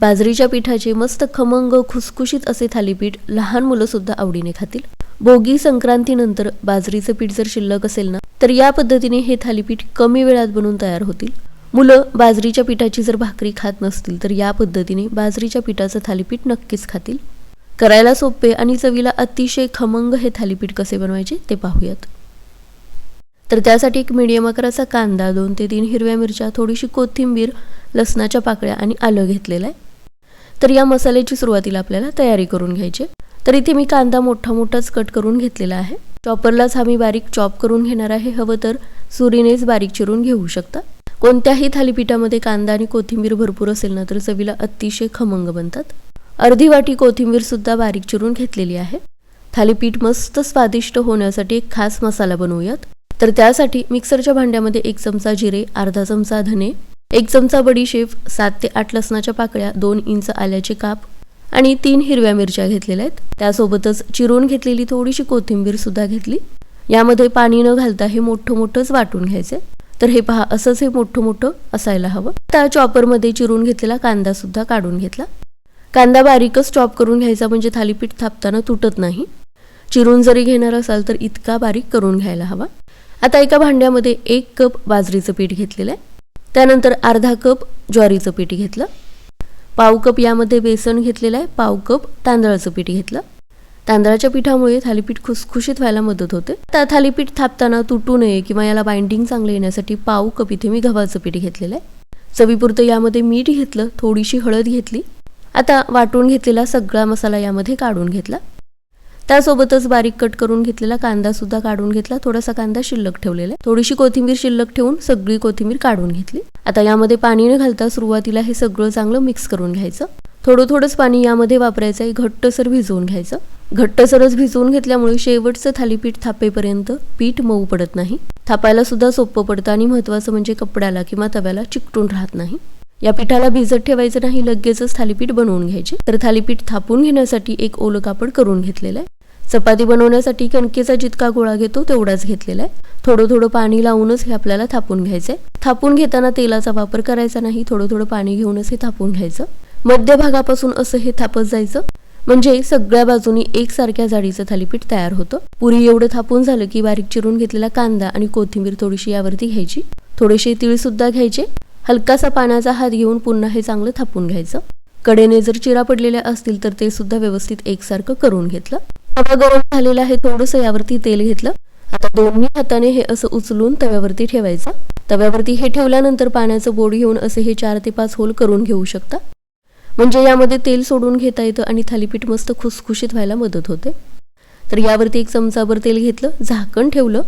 बाजरीच्या पिठाचे मस्त खमंग खुसखुशीत असे थालीपीठ लहान मुलं सुद्धा आवडीने खातील. भोगी संक्रांतीनंतर बाजरीचं पीठ जर शिल्लक असेल ना तर या पद्धतीने हे थालीपीठ कमी वेळात बनून तयार होतील. मुलं बाजरीच्या पिठाची जर भाकरी खात नसतील तर या पद्धतीने बाजरीच्या पिठाचं थालीपीठ नक्कीच खातील. करायला सोपे आणि चवीला अतिशय खमंग हे थालीपीठ कसे बनवायचे ते पाहूयात. तर त्यासाठी एक मीडियम आकाराचा कांदा दोन ते तीन हिरव्या मिरच्या थोडीशी कोथिंबीर लसणाच्या पाकळ्या आणि आलं घेतलेलं आहे. तर या मसाल्याची सुरुवातीला आपल्याला तयारी करून घ्यायची तर इथे मी कांदा मोठा मोठाच कट करून घेतलेला आहे. चॉपरलाच हा मी बारीक चॉप करून घेणार आहे. हवं तर सुरीनेच बारीक चिरून घेऊ शकता. कोणत्याही थालीपीठामध्ये कांदा आणि कोथिंबीर भरपूर असेल ना तर चवीला अतिशय खमंग बनतात. अर्धी वाटी कोथिंबीर सुद्धा बारीक चिरून घेतलेली आहे. थालीपीठ मस्त स्वादिष्ट होण्यासाठी एक खास मसाला बनवूयात. तर त्यासाठी मिक्सरच्या भांड्यामध्ये एक चमचा जिरे अर्धा चमचा धने एक चमचा बडीशेप सात ते आठ लसणाच्या पाकळ्या दोन इंच आल्याचे काप आणि तीन हिरव्या मिरच्या घेतलेल्या आहेत. त्यासोबतच चिरून घेतलेली थोडीशी कोथिंबीर सुद्धा घेतली. यामध्ये पाणी न घालता हे मोठं मोठंच वाटून घ्यायचे. तर हे पहा असंच हे मोठं मोठं असायला हवं. त्या चॉपरमध्ये चिरून घेतलेला कांदा सुद्धा काढून घेतला. कांदा बारीकच चॉप करून घ्यायचा म्हणजे थालीपीठ थापताना तुटत नाही. चिरून जरी घेणार असाल तर इतका बारीक करून घ्यायला हवा. आता एका भांड्यामध्ये एक कप बाजरीचं पीठ घेतलेलं आहे. त्यानंतर अर्धा कप ज्वारीचं पीठ घेतलं. पाव कप यामध्ये बेसन घेतलेलं आहे. पाव कप तांदळाचं पीठ घेतलं. तांदळाच्या पिठामुळे थालीपीठ खुसखुशीत व्हायला मदत होते. त्या थालीपीठ थापताना तुटू नये किंवा याला बाइंडिंग चांगलं येण्यासाठी पाव कप इथे मी गव्हाचं पीठ घेतलेलं आहे. चवीपुरतं यामध्ये मीठ घेतलं थोडीशी हळद घेतली. आता वाटून घेतलेला सगळा मसाला यामध्ये काढून घेतला. त्यासोबतच बारीक कट करून घेतलेला कांदा सुद्धा काढून घेतला. थोडासा कांदा शिल्लक ठेवलेला आहे. थोडीशी कोथिंबीर शिल्लक ठेवून सगळी कोथिंबीर काढून घेतली. आता यामध्ये पाणी न घालता सुरुवातीला हे सगळं चांगलं मिक्स करून घ्यायचं. थोडं थोडंच पाणी यामध्ये वापरायचं आहे. घट्टसर भिजवून घ्यायचं. घट्टसरच भिजवून घेतल्यामुळे शेवटचं थालीपीठ थापेपर्यंत पीठ मऊ पडत नाही. थापायला सुद्धा सोपं पडतं आणि महत्वाचं म्हणजे कपड्याला किंवा तव्याला चिकटून राहत नाही. या पिठाला भिजत ठेवायचं नाही. लगेचच थालीपीठ बनवून घ्यायचे. तर थालीपीठ थापून घेण्यासाठी एक ओलं कापड करून घेतलेलं आहे. चपाती बनवण्यासाठी कणकेचा जितका गोळा घेतो तेवढाच घेतलेला आहे. थोडं थोडं पाणी लावूनच हे आपल्याला थापून घ्यायचंय. थापून घेताना तेलाचा वापर करायचा नाही थोडं थोडं पाणी घेऊनच हे थापून घ्यायचं. मध्यभागापासून असं हे थापत जायचं. म्हणजे सगळ्या बाजूनी एकसारख्या जाडीचं थालीपीठ तयार होतं. पुरी एवढं थापून झालं की बारीक चिरून घेतलेला कांदा आणि कोथिंबीर थोडीशी यावरती घ्यायची. थोडेसे तिळ सुद्धा घ्यायचे. हलकासा पाण्याचा हात घेऊन पुन्हा हे चांगलं थापून घ्यायचं. कडेने जर चिरा पडलेल्या असतील तर ते सुद्धा व्यवस्थित एकसारखं करून घेतलं. तवा गरम झालेला आहे थोडंसं यावरती तेल घेतलं. आता दोन्ही हाताने हे असं उचलून तव्यावरती ठेवायचं. तव्यावरती हे ठेवल्यानंतर पाण्याचं बोड घेऊन असे हे चार ते पाच होल करून घेऊ शकता. म्हणजे यामध्ये तेल सोडून घेता येतं आणि थालीपीठ मस्त खुसखुशीत व्हायला मदत होते. तर यावरती एक चमचाभर तेल घेतलं झाकण ठेवलं.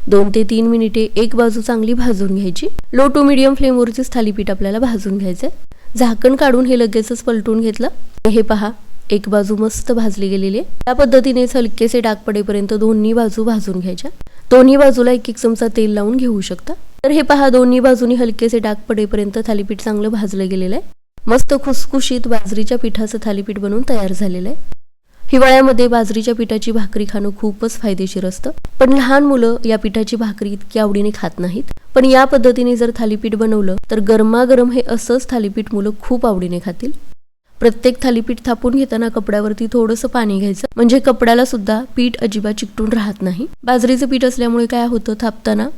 दोन ते तीन मिनिटे एक बाजू चांगली भाजून घ्यायची. लो टू मिडियम फ्लेमवरचीच थालीपीठ आपल्याला भाजून घ्यायचं झाकण काढून हे लगेचच पलटून घेतलं. हे पहा एक बाजू मस्त भाजली गेलेली आहे. त्या पद्धतीनेच हलकेसे डाग पडेपर्यंत दोन्ही बाजू भाजून घ्यायच्या. दोन्ही बाजूला एक एक चमचा तेल लावून घेऊ शकता. तर हे पहा दोन्ही बाजूनी हलकेसे डाग पडेपर्यंत थालीपीठ चांगलं भाजलं गेलेलं आहे. मस्त खुसखुशीत बाजरीच्या पिठाचं थालीपीठ बनवून तयार झालेलं आहे. हिवाळ्यामध्ये बाजरीच्या पिठाची भाकरी खाणं खूपच फायदेशीर असतं. पण लहान मुलं या पिठाची भाकरी इतकी आवडीने खात नाहीत. पण या पद्धतीने जर थालीपीठ बनवलं तर गरमागरम हे असंच थालीपीठ मुलं खूप आवडीने खातील. प्रत्येक थालीपीठ थापून घेताना कपड्यावरती थोडंसं पाणी घ्यायचं. म्हणजे कपड्याला सुद्धा पीठ अजिबात चिकटून राहत नाही. बाजरीचं पीठ असल्यामुळे काय होतं थापताना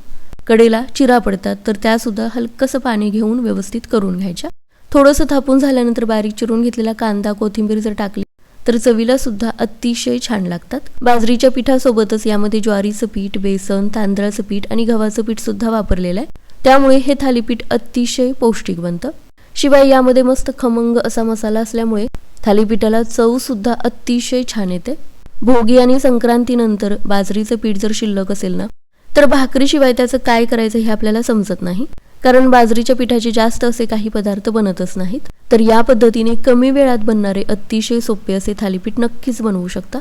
कडेला चिरा पडतात. तर त्या सुद्धा हलकंसं पाणी घेऊन व्यवस्थित करून घ्यायच्या. थोडंसं थापून झाल्यानंतर बारीक चिरून घेतलेला कांदा कोथिंबीर जर टाकली तर चवीला सुद्धा अतिशय छान लागतात. बाजरीच्या पिठासोबतच यामध्ये ज्वारीचं पीठ बेसन तांदळाचं पीठ आणि गव्हाचं पीठ सुद्धा वापरलेलं आहे. त्यामुळे हे थालीपीठ अतिशय पौष्टिक बनतं. शिवाय यामध्ये मस्त खमंग असा मसाला असल्यामुळे थालीपीठाला चव सुद्धा अतिशय छान येते. भोगी आणि संक्रांतीनंतर बाजरीचं पीठ जर शिल्लक असेल ना तर भाकरीशिवाय त्याचं काय करायचं हे आपल्याला समजत नाही. कारण बाजरीच्या पिठाचे जास्त असे काही पदार्थ बनतच नाहीत. तर या पद्धतीने कमी वेळात बनणारे अतिशय सोपे असे थालीपीठ नक्कीच बनवू शकता.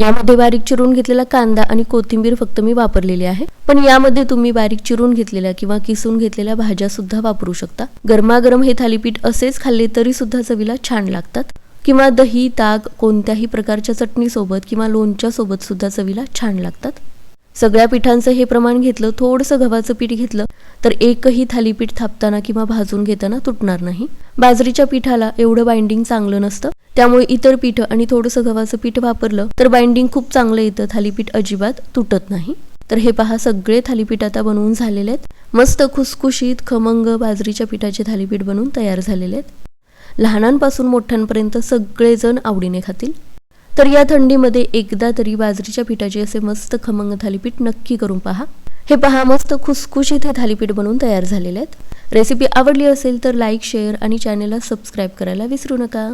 यामध्ये बारीक चिरून घेतलेला कांदा आणि कोथिंबीर फक्त मी वापरलेली आहे. पण यामध्ये तुम्ही बारीक चिरून घेतलेल्या किंवा किसून घेतलेल्या भाज्या सुद्धा वापरू शकता. गरमागरम हे थालीपीठ असेच खाल्ले तरी सुद्धा चवीला छान लागतात. किंवा दही ताक कोणत्याही प्रकारच्या चटणीसोबत किंवा लोणच्या सोबत सुद्धा चवीला छान लागतात. सगळ्या पिठांचं हे प्रमाण घेतलं थोडंसं गव्हाचं पीठ घेतलं तर एकही थालीपीठ थापताना किंवा भाजून घेताना तुटणार नाही. बाजरीच्या पिठाला एवढं बाइंडिंग चांगलं नसतं. त्यामुळे इतर पीठ आणि थोडंसं गव्हाचं पीठ वापरलं तर बाइंडिंग खूप चांगलं येतं. थालीपीठ अजिबात तुटत नाही. तर हे पहा सगळे थालीपीठ आता बनवून झालेले आहेत. मस्त खुसखुशीत खमंग बाजरीच्या पिठाचे थालीपीठ बनवून तयार झालेले आहेत. लहानांपासून मोठ्यांपर्यंत सगळेजण आवडीने खातील. तर या थंडीमध्ये एकदा तरी बाजरीच्या पिठाचे असे मस्त खमंग थालीपीठ नक्की करून पहा. हे पहा मस्त खुसखुशीत हे थालीपीठ बनवून तयार झालेले आहेत. रेसिपी आवडली असेल तर लाईक शेअर आणि चॅनलला सबस्क्राईब करायला विसरू नका.